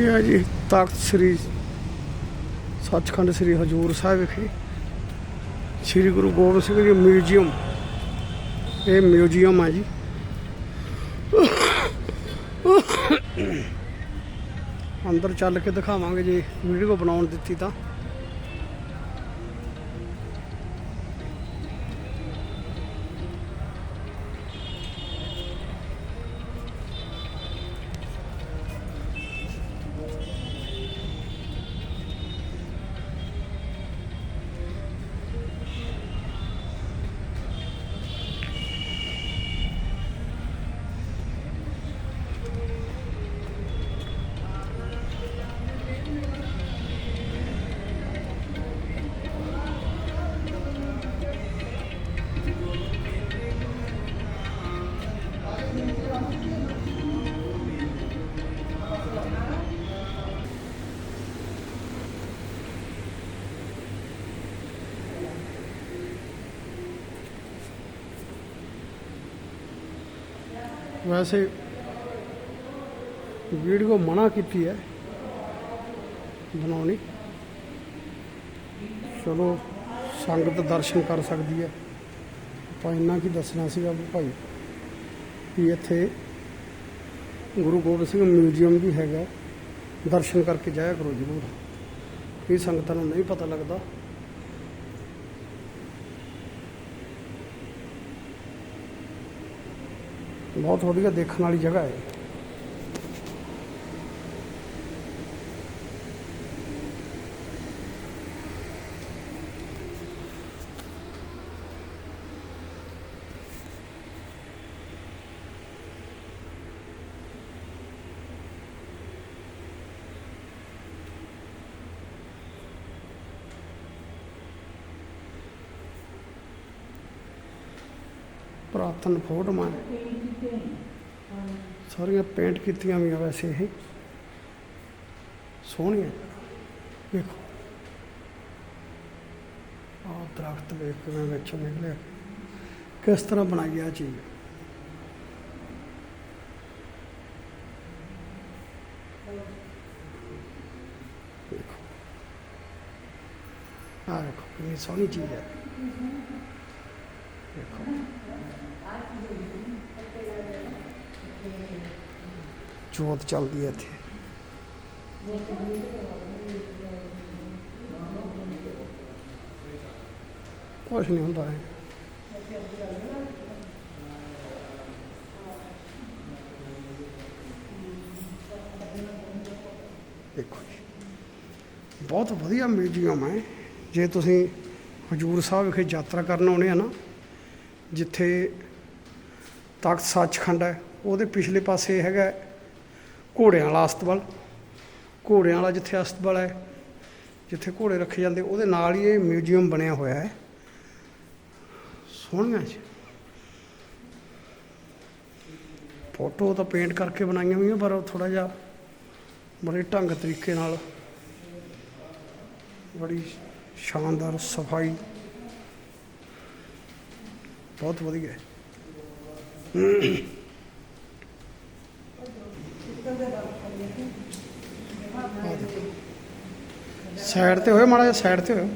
ਇਹ ਹੈ ਜੀ ਤਖਤ ਸ੍ਰੀ ਸੱਚਖੰਡ ਸ੍ਰੀ ਹਜੂਰ ਸਾਹਿਬ ਵਿਖੇ ਸ੍ਰੀ ਗੁਰੂ ਗੋਬਿੰਦ ਸਿੰਘ ਜੀ ਮਿਊਜ਼ੀਅਮ, ਇਹ ਮਿਊਜ਼ੀਅਮ ਹੈ ਜੀ। ਅੰਦਰ ਚੱਲ ਕੇ ਦਿਖਾਵਾਂਗੇ ਜੇ ਵੀਡੀਓ ਬਣਾਉਣ ਦਿੱਤੀ ਤਾਂ। ਵੈਸੇ ਵੀਡੀਓ ਮਨਾ ਕੀਤੀ ਹੈ ਬਣਾਉਣੀ ਚਲੋ ਸੰਗਤ ਦਰਸ਼ਨ ਕਰ ਸਕਦੀ ਹੈ ਆਪਾਂ ਇੰਨਾ ਕੀ ਦੱਸਣਾ ਸੀਗਾ ਵੀ ਭਾਈ ਵੀ ਇੱਥੇ ਗੁਰੂ ਗੋਬਿੰਦ ਸਿੰਘ ਮਿਊਜ਼ੀਅਮ ਵੀ ਹੈਗਾ ਦਰਸ਼ਨ ਕਰਕੇ ਜਾਇਆ ਕਰੋ ਜ਼ਰੂਰ ਇਹ ਸੰਗਤਾਂ ਨੂੰ ਨਹੀਂ ਪਤਾ ਲੱਗਦਾ ਬਹੁਤ ਵਧੀਆ ਦੇਖਣ ਵਾਲੀ ਜਗ੍ਹਾ ਹੈ ਪੁਰਾਤਨ ਫੋਟੋਆਂ ਸਾਰੀਆਂ ਪੇਂਟ ਕੀਤੀਆਂ ਵੀ ਵੈਸੇ ਇਹ ਸੋਹਣੀਆਂ ਦੇਖੋ ਆਹ ਦਰਖਤ ਵੇਖ ਕਿਵੇਂ ਵਿੱਚੋਂ ਨਿਕਲਿਆ ਕਿਸ ਤਰ੍ਹਾਂ ਬਣਾਈ ਆ ਚੀਜ਼ ਦੇਖੋ ਆਹ ਦੇਖੋ ਕਿੰਨੀ ਸੋਹਣੀ ਚੀਜ਼ ਹੈ ਦੇਖੋ ਜੋਤ ਚੱਲਦੀ ਹੈ ਇੱਥੇ। ਕੁਛ ਨਹੀਂ ਹੁੰਦਾ ਹੈ ਦੇਖੋ ਜੀ, ਬਹੁਤ ਵਧੀਆ ਮਿਊਜ਼ੀਅਮ ਹੈ। ਜੇ ਤੁਸੀਂ ਹਜੂਰ ਸਾਹਿਬ ਵਿਖੇ ਯਾਤਰਾ ਕਰਨ ਆਉਣੇ ਆ ਨਾ, ਜਿੱਥੇ ਤਖਤ ਸੱਚਖੰਡ ਹੈ ਉਹਦੇ ਪਿਛਲੇ ਪਾਸੇ ਹੈਗਾ ਘੋੜਿਆਂ ਵਾਲਾ ਅਸਤਬਲ। ਘੋੜਿਆਂ ਵਾਲਾ ਜਿੱਥੇ ਅਸਤਬਲ ਹੈ, ਜਿੱਥੇ ਘੋੜੇ ਰੱਖੇ ਜਾਂਦੇ, ਉਹਦੇ ਨਾਲ ਹੀ ਇਹ ਮਿਊਜ਼ੀਅਮ ਬਣਿਆ ਹੋਇਆ ਹੈ। ਸੋਹਣੀਆਂ 'ਚ ਫੋਟੋ ਤਾਂ ਪੇਂਟ ਕਰਕੇ ਬਣਾਈਆਂ ਹੋਈਆਂ, ਪਰ ਥੋੜਾ ਜਿਹਾ ਬੜੇ ਢੰਗ ਤਰੀਕੇ ਨਾਲ ਬੜੀ ਸ਼ਾਨਦਾਰ ਸਫ਼ਾਈ। ਬਹੁਤ ਵਧੀਆ ਸਾਈਡ ਤੇ ਹੋਏ ਮਾੜਾ ਜਿਹਾ, ਸਾਈਡ ਤੇ ਹੋਏ।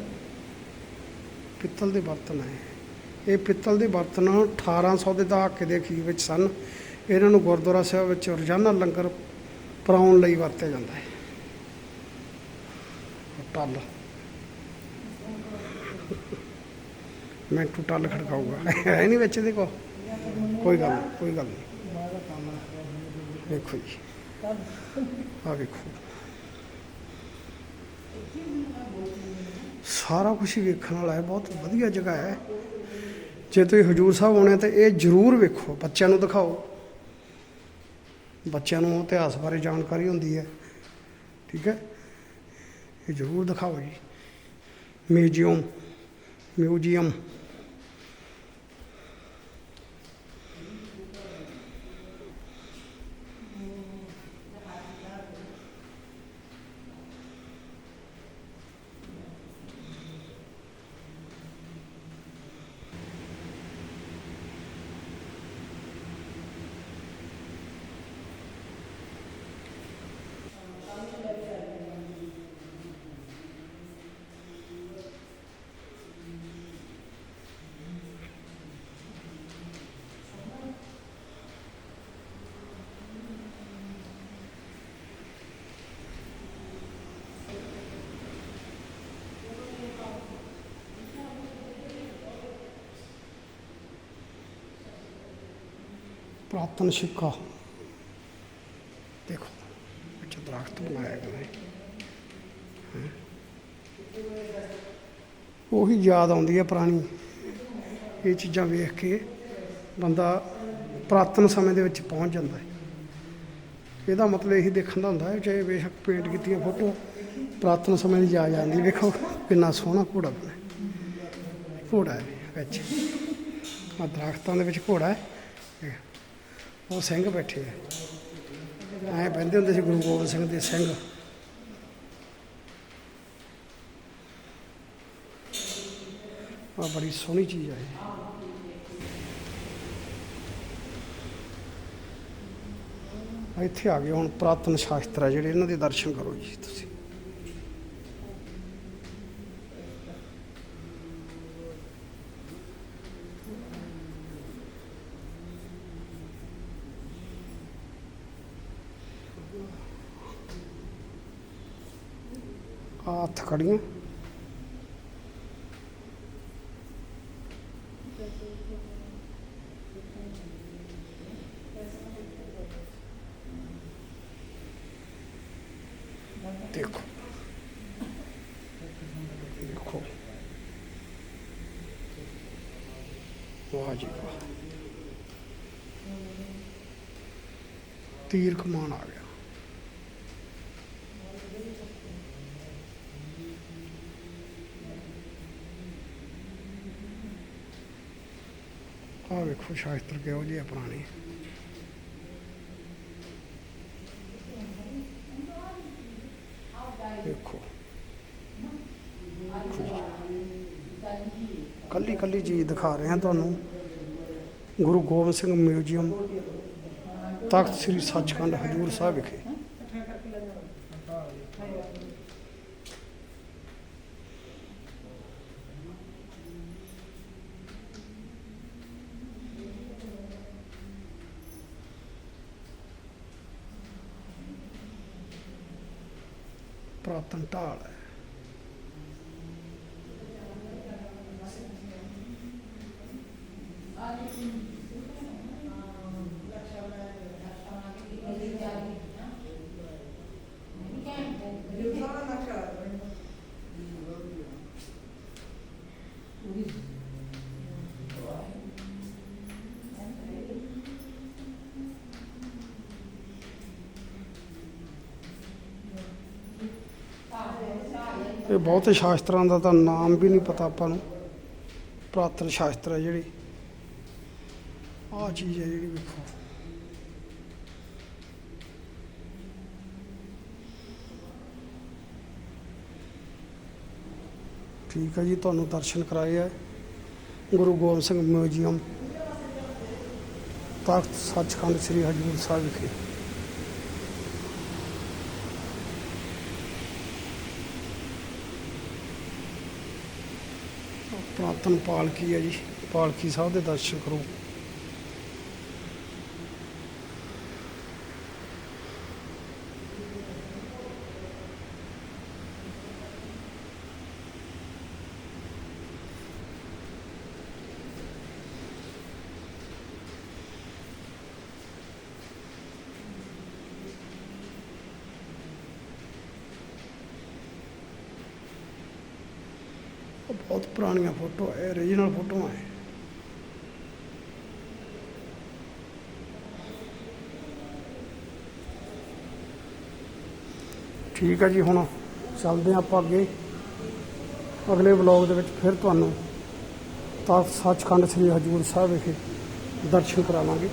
ਪਿੱਤਲ ਦੇ ਬਰਤਨ ਹੈ। ਇਹ ਪਿੱਤਲ ਦੇ ਬਰਤਨ 1800 ਦੇ ਦਹਾਕੇ ਦੇ ਅਖੀਰ ਵਿੱਚ ਸਨ। ਇਹਨਾਂ ਨੂੰ ਗੁਰਦੁਆਰਾ ਸਾਹਿਬ ਵਿੱਚ ਰੋਜ਼ਾਨਾ ਲੰਗਰ ਪਰਾਉਣ ਲਈ ਵਰਤਿਆ ਜਾਂਦਾ ਹੈ। ਟੱਲ। ਮੈਂ ਟੂ ਟੱਲ ਖੜਕਾਊਗਾ। ਹੈ ਨਹੀਂ ਵਿੱਚ ਇਹਦੇ ਕੋ ਕੋਈ ਗੱਲ ਨਹੀਂ ਕੋਈ ਗੱਲ ਨਹੀਂ ਦੇਖੋ ਜੀ। ਆ ਵੇਖੋ। ਸਾਰਾ ਕੁਝ ਵੇਖਣ ਵਾਲਾ ਹੈ, ਬਹੁਤ ਵਧੀਆ ਜਗ੍ਹਾ ਹੈ। ਜੇ ਤੁਸੀਂ ਹਜੂਰ ਸਾਹਿਬ ਆਉਣੇ ਤਾਂ ਇਹ ਜ਼ਰੂਰ ਵੇਖੋ, ਬੱਚਿਆਂ ਨੂੰ ਦਿਖਾਓ। ਬੱਚਿਆਂ ਨੂੰ ਇਤਿਹਾਸ ਬਾਰੇ ਜਾਣਕਾਰੀ ਹੁੰਦੀ ਹੈ, ਠੀਕ ਹੈ? ਇਹ ਜ਼ਰੂਰ ਦਿਖਾਓ ਜੀ। Museum museum. ਪੁਰਾਤਨ ਸਿੱਕਾ ਦੇਖੋ ਵਿੱਚ ਦਰਖਤ ਬਣਾਇਆ ਗਿਆ ਹੈ। ਹੈਂ। ਉਹੀ ਯਾਦ ਆਉਂਦੀ ਹੈ ਪੁਰਾਣੀ। ਇਹ ਚੀਜ਼ਾਂ ਵੇਖ ਕੇ ਬੰਦਾ ਪੁਰਾਤਨ ਸਮੇਂ ਦੇ ਵਿੱਚ ਪਹੁੰਚ ਜਾਂਦਾ ਹੈ। ਇਹਦਾ ਮਤਲਬ ਇਹੀ ਦੇਖਣ ਦਾ ਹੁੰਦਾ ਹੈ, ਚਾਹੇ ਬੇਸ਼ੱਕ ਪੇਂਟ ਕੀਤੀਆਂ ਫੋਟੋ, ਪੁਰਾਤਨ ਸਮੇਂ ਦੀ ਯਾਦ ਆਉਂਦੀ ਵੇਖੋ, ਕਿੰਨਾ ਸੋਹਣਾ ਘੋੜਾ ਬਣਿਆ। ਘੋੜਾ ਹੈ, ਵਿੱਚ। ਆ ਦਰਖਤਾਂ ਦੇ ਵਿੱਚ ਘੋੜਾ ਹੈ। ਉਹ ਸਿੰਘ ਬੈਠੇ ਆ। ਐਂ ਬੰਦੇ ਹੁੰਦੇ ਸੀ ਗੁਰੂ ਗੋਬਿੰਦ ਸਿੰਘ ਦੇ ਸਿੰਘ। ਆ ਬੜੀ ਸੋਹਣੀ ਚੀਜ਼ ਆ ਇਹ। ਇੱਥੇ ਆ ਗਏ ਹੁਣ ਪੁਰਾਤਨ ਸ਼ਾਸਤਰ ਆ ਜਿਹੜੇ ਇਹਨਾਂ ਦੇ ਦਰਸ਼ਨ ਕਰੋ ਜੀ ਤੁਸੀਂ ਆਹ ਹੱਥ ਖੜੀਆਂ ਦੇਖੋ। ਦੇਖੋ। ਵਾਹ ਜੀ ਵਾਹ। ਤੀਰ ਕਮਾਨ ਆ ਗਿਆ ਆਹ ਵੇਖੋ ਸ਼ਾਸਤਰ ਕਿਹੋ ਜਿਹੇ ਆ ਪੁਰਾਣੇ। ਦੇਖੋ ਕੱਲੀ ਕੱਲੀ ਚੀਜ਼ ਦਿਖਾ ਰਹੇ ਹਾਂ ਤੁਹਾਨੂੰ। ਗੁਰੂ ਗੋਬਿੰਦ ਸਿੰਘ ਮਿਊਜ਼ੀਅਮ, ਤਖਤ ਸ੍ਰੀ ਸੱਚਖੰਡ ਹਜੂਰ ਸਾਹਿਬ ਵਿਖੇ। ਪੁਰਾਤਨ ਢਾਲ ਹੈ ਇਹ ਬਹੁਤੇ ਸ਼ਾਸਤਰਾਂ ਦਾ ਤਾਂ ਨਾਮ ਵੀ ਨਹੀਂ ਪਤਾ ਆਪਾਂ ਨੂੰ। ਪੁਰਾਤਨ ਸ਼ਾਸਤਰ ਹੈ ਜਿਹੜੀ। ਆਹ ਚੀਜ਼ ਹੈ ਜਿਹੜੀ ਵੇਖੋ। ਠੀਕ ਹੈ ਜੀ, ਤੁਹਾਨੂੰ ਦਰਸ਼ਨ ਕਰਾਏ ਹੈ ਗੁਰੂ ਗੋਬਿੰਦ ਸਿੰਘ ਮਿਊਜ਼ੀਅਮ ਤਖਤ ਸੱਚਖੰਡ ਸ੍ਰੀ ਹਜੂਰ ਸਾਹਿਬ ਵਿਖੇ। ਪੁਰਾਤਨ ਪਾਲਕੀ ਹੈ ਜੀ ਪਾਲਕੀ ਸਾਹਿਬ ਦੇ ਦਰਸ਼ਨ ਕਰੋ। ਬਹੁਤ ਪੁਰਾਣੀਆਂ ਫੋਟੋ ਹੈ ਓਰੀਜਨਲ ਫੋਟੋਆਂ ਹੈ। ਠੀਕ ਹੈ ਜੀ, ਹੁਣ ਚੱਲਦੇ ਹਾਂ ਆਪਾਂ ਅੱਗੇ। ਅਗਲੇ ਵਲੌਗ ਦੇ ਵਿੱਚ ਫਿਰ ਤੁਹਾਨੂੰ ਤਾਂ ਸੱਚਖੰਡ ਸ੍ਰੀ ਹਜੂਰ ਸਾਹਿਬ ਵਿਖੇ ਦਰਸ਼ਨ ਕਰਾਵਾਂਗੇ।